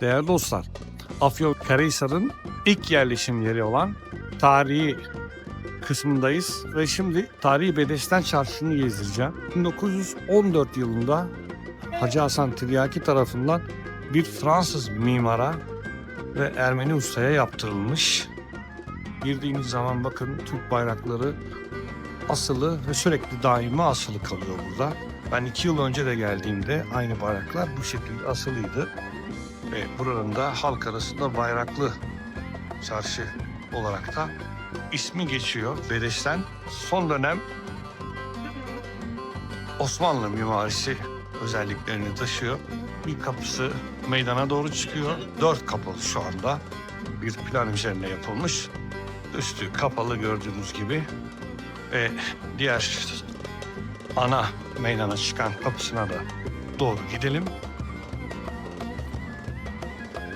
Değerli dostlar, Afyonkarahisar'ın ilk yerleşim yeri olan tarihi kısmındayız ve şimdi tarihi Bedesten Çarşı'nı gezdireceğim. 1914 yılında Hacı Hasan Tiryaki tarafından bir Fransız mimara ve Ermeni ustaya yaptırılmış. Girdiğiniz zaman bakın Türk bayrakları asılı ve sürekli daimi asılı kalıyor burada. Ben iki yıl önce de geldiğimde aynı bayraklar bu şekilde asılıydı. Ve buranın da halk arasında bayraklı çarşı olarak da ismi geçiyor. Bedeş'ten son dönem Osmanlı mimarisi özelliklerini taşıyor. Bir kapısı meydana doğru çıkıyor. Dört kapalı şu anda. Bir plan üzerine yapılmış. Üstü kapalı gördüğünüz gibi. Ve diğer ana meydana çıkan kapısına da doğru gidelim.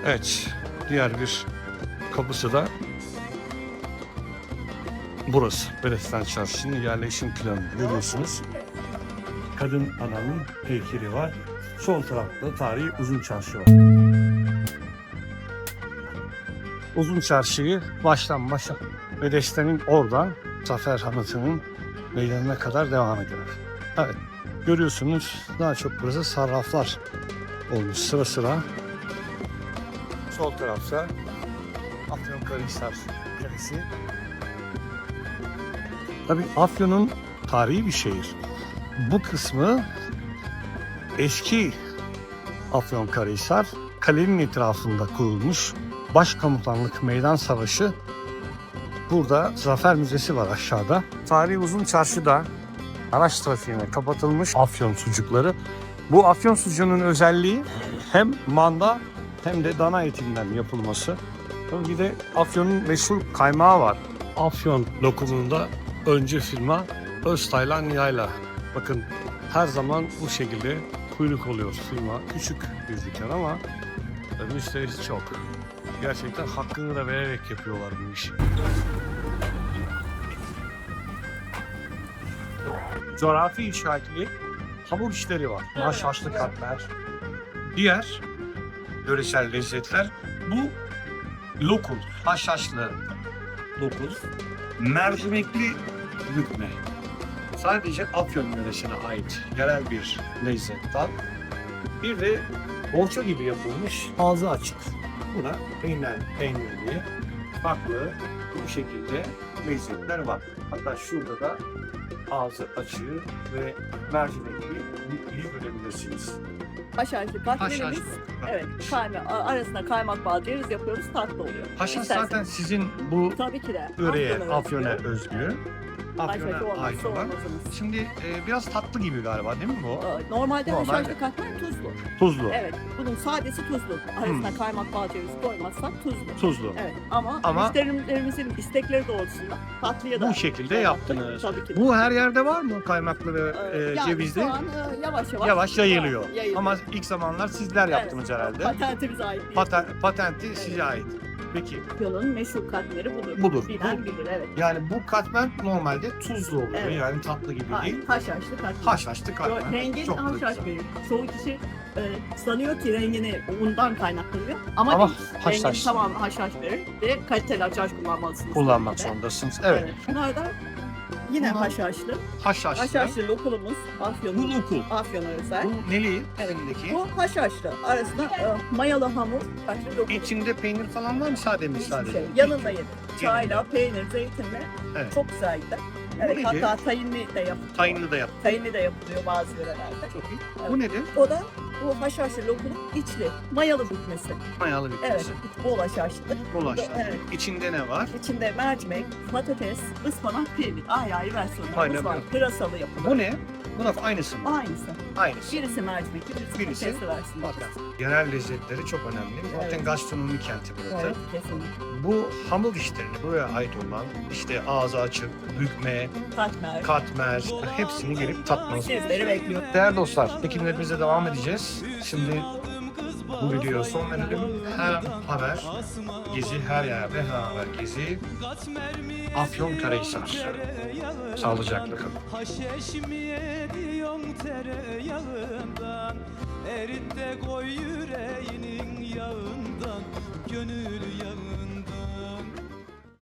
Evet, diğer bir kapısı da burası. Berestan Çarşı'nın yerleşim planı görüyorsunuz. Kadın ananın heykeli var. Sol tarafta tarihi uzun çarşı var. Uzun çarşıyı baştan başa Bedeşten'in oradan Zafer Hanıtı'nın meydanına kadar devam ediyor. Evet, görüyorsunuz daha çok burası sarraflar olmuş sıra sıra. Sol tarafta Afyonkarahisar Kalesi. Tabii Afyon'un tarihi bir şehir. Bu kısmı eski Afyonkarahisar kalenin etrafında kurulmuş başkomutanlık meydan savaşı Burada Zafer Müzesi var aşağıda. Tarihi Uzun Çarşı'da araç trafiğine kapatılmış afyon sucukları. Bu afyon sucuğunun özelliği hem manda hem de dana etinden yapılması. Tabii Bir de Afyon'un meşhur kaymağı var. Afyon lokumunda önce firma Öztaylan Yayla. Bakın her zaman bu şekilde kuyruk oluyor firma. Küçük bir dükkan ama müşterisi çok. Gerçekten hakkını da vererek yapıyorlar bu işi. Coğrafi işaretli hamur işleri var. Haşhaşlı katmer. Diğer yöresel lezzetler bu lokul, haşhaşlı lokul, mercimekli bükme. Sadece Afyon yöresine ait yerel bir lezzet tat. Bir de bolça gibi yapılmış ağzı açık. Buna peynir, peynirli, farklı bu şekilde lezzetler var. Hatta şurada da ağzı açığı ve mercimekli bükmeyi görebilirsiniz. Haşhaşlı katmerimiz. Haşhaşlı. Evet, kayma, arasına kaymak bal ceviz yapıyoruz, tatlı oluyor. Haşhaş zaten sizin bu Tabii ki de. Afyon'a Afyon'a özgü. Afyon'a ait olan. Şimdi e, biraz tatlı gibi galiba değil mi bu? Normalde, Normalde. haşhaşlı katmer tuzlu. Tuzlu. Evet, bunun sadesi tuzlu. Arasına kaymak bal ceviz koymazsak tuzlu. Tuzlu. Evet ama, Ama- müşterilerimizin istekleri doğrultusunda tatlıya da Bu şekilde yaptınız. Tabii ki de. Bu her yerde var mı kaymaklı ve Ee, e, yani cevizli? şu an e, yavaş yavaş, Yavaş yayılıyor. Ama ilk zamanlar sizler yaptınız herhalde. Patentimize ait bir Paten, patenti size ait. Peki Afyon'un meşhur katmeri budur. Budur. Bilen Bu- bilir evet. yani bu katmer normalde tuzlu oluyor. Evet. Yani tatlı gibi değil. Hayır, haşhaşlı katmer. Haşhaşlı katmer. Rengini Çok da haşhaş güzel. verir. Çoğu kişi e, sanıyor ki rengini undan kaynaklanıyor. Ama, Ama değil. haşhaş. Tamamen haşhaş verir ve kaliteli haşhaş kullanmalısınız. Kullanmak tabii ki de. zorundasınız. Evet. Bunlar da yine Bunlar- haşhaşlı. Haşhaşlı. Haşhaşlı lokulumuz Bu Afyon'un. lokum. Afyon'a özel. Bu neli? Evet. Elindeki. Bu haşhaşlı. Arasında e, mayalı hamur, haşhaşlı lokum. İçinde peynir falan var mı sade mi Hiçbir sadece? şey. Yanında yedim. Çayla, peynir, zeytinle. Evet. Çok güzel gider. Bu Evet, nedir? hatta tayinli de yapılıyor. Tayinli de yap. Tayinli de yapılıyor bazı yörelerde. Çok iyi. Bu nedir? O da bu haşhaşlı lokumun içli, mayalı bükmesi. Mayalı bir Evet, bol haşhaşlı. Bulaştı. Evet. İçinde ne var? İçinde mercimek, patates, ıspanak, peynir. Ayrı ayrı versiyonlarımız Aynen var. öyle. Pırasalı yapılır. Bu ne? Da aynısı mı? Aynısı. Aynısı. Birisi mercimek, birisi, Birisi patatesli. Bakın. Yerel lezzetleri çok önemli. Zaten Evet. gastronomi kenti burası. Evet, kesinlikle. Bu hamur işlerini buraya ait olan işte ağzı açık, bükme, Katmer. katmer hepsini gelip tatmanız. Sizleri bekliyor. Değerli dostlar, ekimlerimize devam edeceğiz. Şimdi bu videoya son verelim. Her haber, gezi her yerde her haber gezi. Afyonkarahisar. Sağlıcakla kalın. Haşeş mi ediyorsun tereyağından Erit de koy yüreğinin yağından Gönül yağından